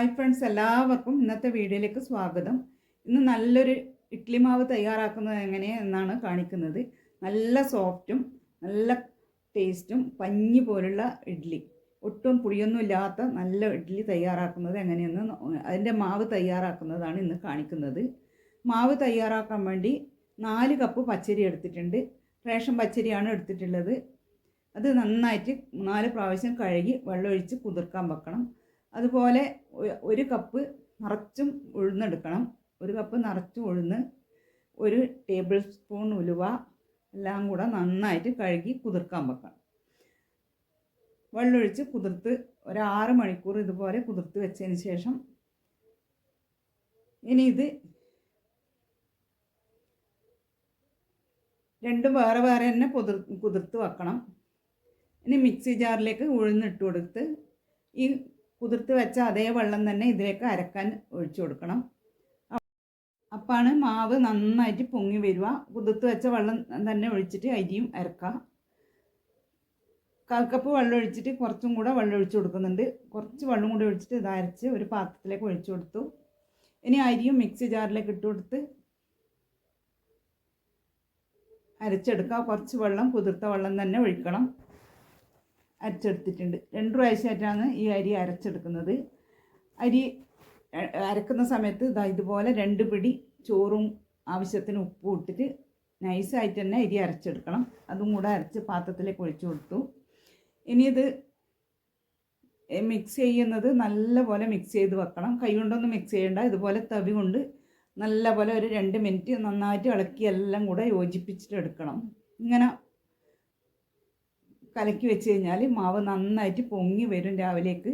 Hi friends എല്ലാവർക്കും ഇന്നത്തെ വീഡിയോയിലേക്ക് സ്വാഗതം. ഇന്ന് നല്ലൊരു ഇഡ്ഡലി മാവ് തയ്യാറാക്കുന്നത് എങ്ങനെയെന്നാണ് കാണിക്കുന്നത്. നല്ല സോഫ്റ്റും നല്ല ടേസ്റ്റും പഞ്ഞി പോലുള്ള ഇഡ്ഡലി ഒട്ടും പുളിയൊന്നും ഇല്ലാത്ത നല്ല ഇഡ്ഡലി തയ്യാറാക്കുന്നത് എങ്ങനെയെന്ന് അതിന്റെ മാവ് തയ്യാറാക്കുന്നതാണ് ഇന്ന് കാണിക്കുന്നത്. മാവ് തയ്യാറാക്കാൻ വേണ്ടി നാല് കപ്പ് പച്ചരി എടുത്തിട്ടുണ്ട്. റേഷൻ പച്ചരിയാണ് എടുത്തിട്ടുള്ളത്. അത് നന്നായിട്ട് നാല് പ്രാവശ്യം കഴുകി വെള്ളമൊഴിച്ച് കുതിർക്കാൻ വെക്കണം. അതുപോലെ ഒരു കപ്പ് നിറച്ചും ഉഴുന്നെടുക്കണം. ഒരു കപ്പ് നിറച്ചും ഉഴുന്ന് ഒരു ടേബിൾ സ്പൂൺ ഉലുവ എല്ലാം കൂടെ നന്നായിട്ട് കഴുകി കുതിർക്കാൻ വെക്കണം. വെള്ളമൊഴിച്ച് കുതിർത്ത് ഒരു മണിക്കൂർ ഇതുപോലെ കുതിർത്ത് വെച്ചതിന് ശേഷം ഇനി ഇത് രണ്ടും വേറെ വേറെ തന്നെ കുതിർ കുതിർത്ത് വെക്കണം. ഇനി മിക്സി ജാറിലേക്ക് ഉഴുന്നിട്ട് കൊടുത്ത് ഈ കുതിർത്ത് വെച്ച അതേ വെള്ളം തന്നെ ഇതിലേക്ക് അരക്കാൻ ഒഴിച്ചു കൊടുക്കണം. അപ്പാണ് മാവ് നന്നായിട്ട് പൊങ്ങി വരിക. കുതിർത്ത് വെച്ച വെള്ളം തന്നെ ഒഴിച്ചിട്ട് അരിയും അരക്കാം. കാൽ കപ്പ് വെള്ളം ഒഴിച്ചിട്ട് കുറച്ചും കൂടെ വെള്ളം ഒഴിച്ചു കൊടുക്കുന്നുണ്ട്. കുറച്ച് വെള്ളം കൂടെ ഒഴിച്ചിട്ട് ഇത് അരച്ച് ഒരു പാത്രത്തിലേക്ക് ഒഴിച്ചു കൊടുത്തു. ഇനി അരിയും മിക്സി ജാറിലേക്ക് ഇട്ട് കൊടുത്ത് അരച്ചെടുക്കുക കുറച്ച് വെള്ളം കുതിർത്ത വെള്ളം തന്നെ ഒഴിക്കണം. അരച്ചെടുത്തിട്ടുണ്ട്. രണ്ട് പ്രാവശ്യമായിട്ടാണ് ഈ അരി അരച്ചെടുക്കുന്നത്. അരി അരക്കുന്ന സമയത്ത് ഇതാ ഇതുപോലെ രണ്ട് പിടി ചോറും ആവശ്യത്തിന് ഉപ്പും ഇട്ടിട്ട് നൈസായിട്ട് തന്നെ അരി അരച്ചെടുക്കണം. അതും കൂടെ അരച്ച് പാത്രത്തിലേക്ക് ഒഴിച്ചു കൊടുത്തു. ഇത് മിക്സ് ചെയ്യുന്നത് നല്ലപോലെ മിക്സ് ചെയ്ത് വെക്കണം. കൈ കൊണ്ടൊന്നും മിക്സ് ചെയ്യേണ്ട. ഇതുപോലെ തവി കൊണ്ട് നല്ലപോലെ ഒരു രണ്ട് മിനിറ്റ് നന്നായിട്ട് ഇളക്കി എല്ലാം കൂടെ യോജിപ്പിച്ചിട്ട് എടുക്കണം. ഇങ്ങനെ കലക്കി വെച്ച് കഴിഞ്ഞാൽ മാവ് നന്നായിട്ട് പൊങ്ങി വരും രാവിലേക്ക്.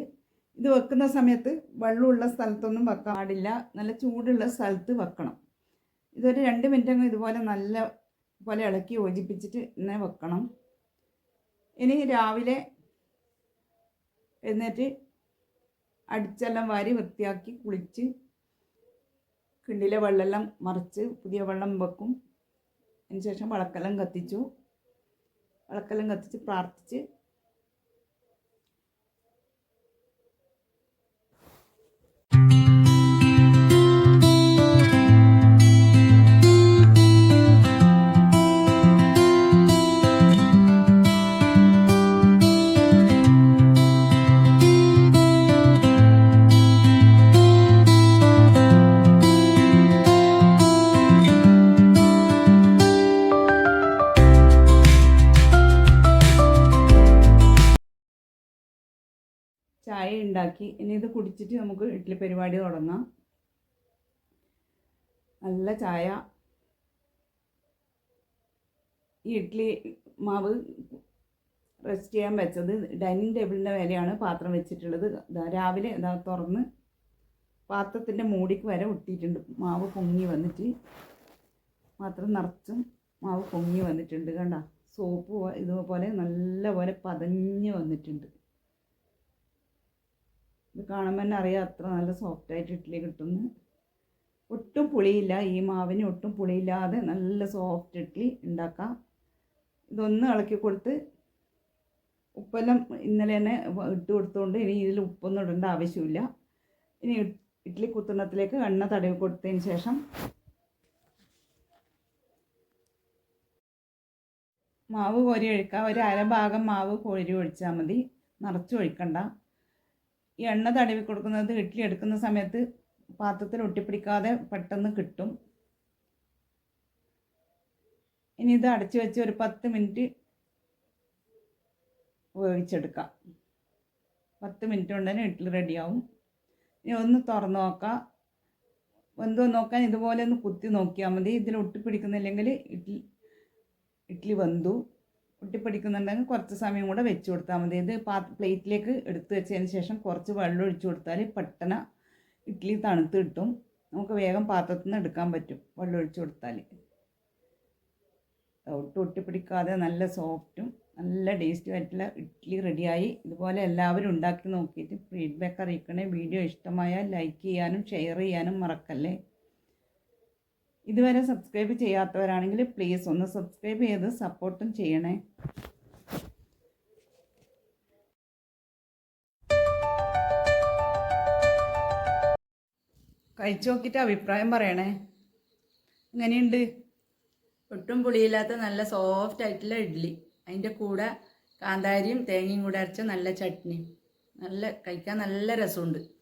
ഇത് വെക്കുന്ന സമയത്ത് വെള്ളമുള്ള സ്ഥലത്തൊന്നും വെക്കാൻ പാടില്ല. നല്ല ചൂടുള്ള സ്ഥലത്ത് വെക്കണം. ഇതൊരു രണ്ട് മിനിറ്റ് അങ്ങ് ഇതുപോലെ നല്ല പോലെ ഇളക്കി യോജിപ്പിച്ചിട്ട് ഇന്നെ വെക്കണം. ഇനി രാവിലെ എന്നിട്ട് അടിച്ചെല്ലാം വാരി വൃത്തിയാക്കി കുളിച്ച് കിണ്ടിലെ വെള്ളമെല്ലാം മറിച്ച് പുതിയ വെള്ളം വെക്കും. അതിന് ശേഷം വിളക്കെല്ലാം കത്തിച്ചു. വിളക്കെല്ലാം കത്തിച്ച് പ്രാർത്ഥിച്ച് ഉണ്ടാക്കി. ഇനി ഇത് കുടിച്ചിട്ട് നമുക്ക് ഇഡ്ഡലി പരിപാടി തുടങ്ങാം. നല്ല ചായ. ഈ ഇഡ്ഡലി മാവ് റെസ്റ്റ് ചെയ്യാൻ വെച്ചത് ഡൈനിങ് ടേബിളിന്റെ വിലയാണ് പാത്രം വെച്ചിട്ടുള്ളത്. രാവിലെ ഇതാ തുറന്ന് പാത്രത്തിന്റെ മൂടിക്ക് വരെ ഒട്ടിയിട്ടുണ്ട്. മാവ് പൊങ്ങി വന്നിട്ട് പാത്രം നിറച്ചും മാവ് പൊങ്ങി വന്നിട്ടുണ്ട്. കണ്ട സോപ്പ് ഇതുപോലെ നല്ലപോലെ പതഞ്ഞ് വന്നിട്ടുണ്ട്. ഇത് കാണുമ്പോൾ തന്നെ അറിയാം അത്ര നല്ല സോഫ്റ്റായിട്ട് ഇഡ്ഡലി കിട്ടുന്നു. ഒട്ടും പുളിയില്ല. ഈ മാവിന് ഒട്ടും പുളിയില്ലാതെ നല്ല സോഫ്റ്റ് ഇഡ്ഡലി ഉണ്ടാക്കാം. ഇതൊന്ന് ഇളക്കി കൊടുത്ത് ഉപ്പെല്ലാം ഇന്നലെ തന്നെ ഇട്ട് കൊടുത്തുകൊണ്ട് ഇനി ഇതിൽ ഉപ്പൊന്നും ഇടേണ്ട ആവശ്യമില്ല. ഇനി ഇഡ്- ഇഡ്ഡലി കുത്തണത്തിലേക്ക് എണ്ണ തടവി കൊടുത്തതിന് ശേഷം മാവ് കോരി ഒഴിക്കുക ഒരു അരഭാഗം മാവ് കോരി ഒഴിച്ചാൽ മതി. നിറച്ച് ഒഴിക്കണ്ട. ഈ എണ്ണ തടവി കൊടുക്കുന്നത് ഇഡ്ഡലി എടുക്കുന്ന സമയത്ത് പാത്രത്തിൽ ഒട്ടിപ്പിടിക്കാതെ പെട്ടെന്ന് കിട്ടും. ഇനി ഇത് അടച്ചു വെച്ച് ഒരു പത്ത് മിനിറ്റ് വേവിച്ചെടുക്കാം. പത്ത് മിനിറ്റ് കൊണ്ട് തന്നെ ഇഡ്ഡലി റെഡിയാവും. ഇനി ഒന്ന് തുറന്നു നോക്കാം. വെന്തോ നോക്കാൻ ഇതുപോലെ ഒന്ന് കുത്തി നോക്കിയാൽ മതി. ഇതിൽ ഒട്ടിപ്പിടിക്കുന്നില്ലെങ്കിൽ ഇഡ്ഡലി ഇഡ്ഡലി വെന്തു. ഒട്ടിപ്പിടിക്കുന്നുണ്ടെങ്കിൽ കുറച്ച് സമയം കൂടെ വെച്ച് കൊടുത്താൽ മതി. ഇത് പാ പ്ലേറ്റിലേക്ക് എടുത്ത് വെച്ചതിന് ശേഷം കുറച്ച് വെള്ളം ഒഴിച്ചു കൊടുത്താൽ പെട്ടെന്ന് ഇഡ്ഡലി തണുത്ത് കിട്ടും. നമുക്ക് വേഗം പാത്രത്തിൽ നിന്ന് എടുക്കാൻ പറ്റും വെള്ളം ഒഴിച്ചു കൊടുത്താൽ. ഒട്ടും ഒട്ടിപ്പിടിക്കാതെ നല്ല സോഫ്റ്റും നല്ല ടേസ്റ്റും ആയിട്ടുള്ള ഇഡ്ഡലി റെഡിയായി. ഇതുപോലെ എല്ലാവരും ഉണ്ടാക്കി നോക്കിയിട്ട് ഫീഡ്ബാക്ക് അറിയിക്കണേ. വീഡിയോ ഇഷ്ടമായാൽ ലൈക്ക് ചെയ്യാനും ഷെയർ ചെയ്യാനും മറക്കല്ലേ. ഇതുവരെ സബ്സ്ക്രൈബ് ചെയ്യാത്തവരാണെങ്കിൽ പ്ലീസ് ഒന്ന് സബ്സ്ക്രൈബ് ചെയ്ത് സപ്പോർട്ടും ചെയ്യണേ. കഴിച്ചു നോക്കിയിട്ട് അഭിപ്രായം പറയണേ. എങ്ങനെയുണ്ട്? ഒട്ടും പുളിയില്ലാത്ത നല്ല സോഫ്റ്റ് ആയിട്ടുള്ള ഇഡ്ഡലി അതിന്റെ കൂടെ കാന്താരിയും തേങ്ങയും കൂടെ അരച്ച നല്ല ചട്നിയും. നല്ല കഴിക്കാൻ നല്ല രസമുണ്ട്.